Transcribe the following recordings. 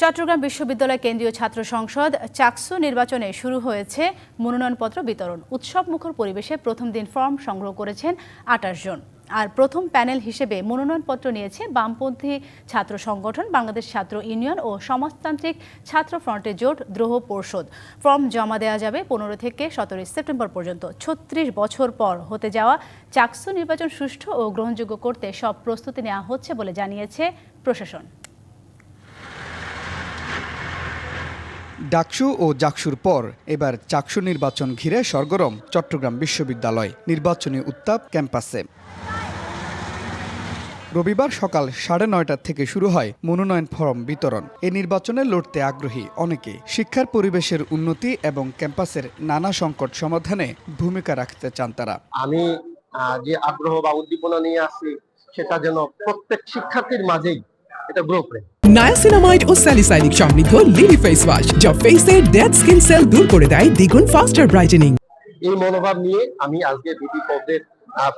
চট্টগ্রাম বিশ্ববিদ্যালয় কেন্দ্রীয় ছাত্র সংসদ চাকসু নির্বাচনে শুরু হয়েছে মনোনয়নপত্র বিতরণ। উৎসব মুখর পরিবেশে প্রথম দিন ফর্ম সংগ্রহ করেছেন আটাশ জন। আর প্রথম প্যানেল হিসেবে মনোনয়নপত্র নিয়েছে বামপন্থী ছাত্র সংগঠন, বাংলাদেশ ছাত্র ইউনিয়ন ও সমাজতান্ত্রিক ছাত্র ফ্রন্টের জোট দ্রোহ পর্ষদ। ফর্ম জমা দেওয়া যাবে পনেরো থেকে সতেরোই সেপ্টেম্বর পর্যন্ত। ছত্রিশ বছর পর হতে যাওয়া চাকসু নির্বাচন সুষ্ঠু ও গ্রহণযোগ্য করতে সব প্রস্তুতি নেওয়া হচ্ছে বলে জানিয়েছে প্রশাসন। ডাকসু ও জাকসুর পর এবার চাকসু নির্বাচন ঘিরে সরগরম চট্টগ্রাম বিশ্ববিদ্যালয়। নির্বাচনী উত্তাপ ক্যাম্পাসে। রবিবার সকাল সাড়ে নয়টা থেকে শুরু হয় মনোনয়ন ফরম বিতরণ। এ নির্বাচনে লড়তে আগ্রহী অনেকে। শিক্ষার পরিবেশের উন্নতি এবং ক্যাম্পাসের নানা সংকট সমাধানে ভূমিকা রাখতে চান তারা। আমি যে আগ্রহ বা উদ্দীপনা নিয়ে আসি, সেটা যেন প্রত্যেক শিক্ষার্থীর মাঝেই এটা গ্রো করে নায়াসিনামাইড ও স্যালিসাইনিক সমৃদ্ধ লিলি ফেস ওয়াশ যা ফেসের ডেড স্কিন সেল দূর করে দেয় দ্বিগুণ ফাস্টার ব্রাইটেনিং এই মনোভাব নিয়ে আমি আজকে পদের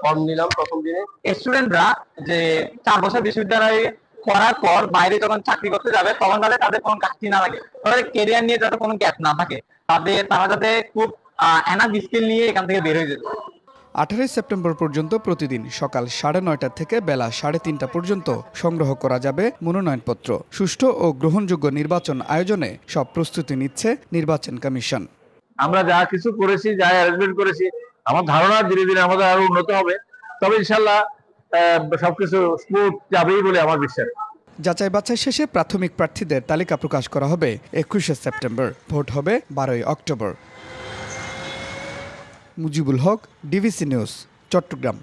ফর্ম নিলাম প্রথম দিনে। স্টুডেন্টরা যে চার বছর বিশ্ববিদ্যালয়ে করার পর বাইরে যখন চাকরি করতে যাবে তখন তাদের তাদের কোনো ঘাটতি না লাগে। তাদের কেরিয়ার নিয়ে যাতে কোনো গ্যাপ না থাকে তাদের তারা যাতে খুব এনাফ স্কিল নিয়ে এখান থেকে বের হয়ে যেতে। আঠারোই সেপ্টেম্বর পর্যন্ত প্রতিদিন সকাল সাড়ে নয়টা থেকে বেলা সাড়ে তিনটা পর্যন্ত সংগ্রহ করা যাবে মনোনয়নপত্র। সুষ্ঠু ও গ্রহণযোগ্য নির্বাচন আয়োজনে সব প্রস্তুতি নিচ্ছে নির্বাচন কমিশন। আমরা যা কিছু করেছি যা অ্যারেঞ্জমেন্ট করেছি আমার ধারণা ধীরে ধীরে আমাদের আরও উন্নত হবে। তবে ইনশাল্লাহ সবকিছু স্মুথ যাবেই বলে আমার বিশ্বাস। যাচাই বাছাই শেষে প্রাথমিক প্রার্থীদের তালিকা প্রকাশ করা হবে একুশে সেপ্টেম্বর। ভোট হবে বারোই October. Mujibul Haq DVC news Chattogram.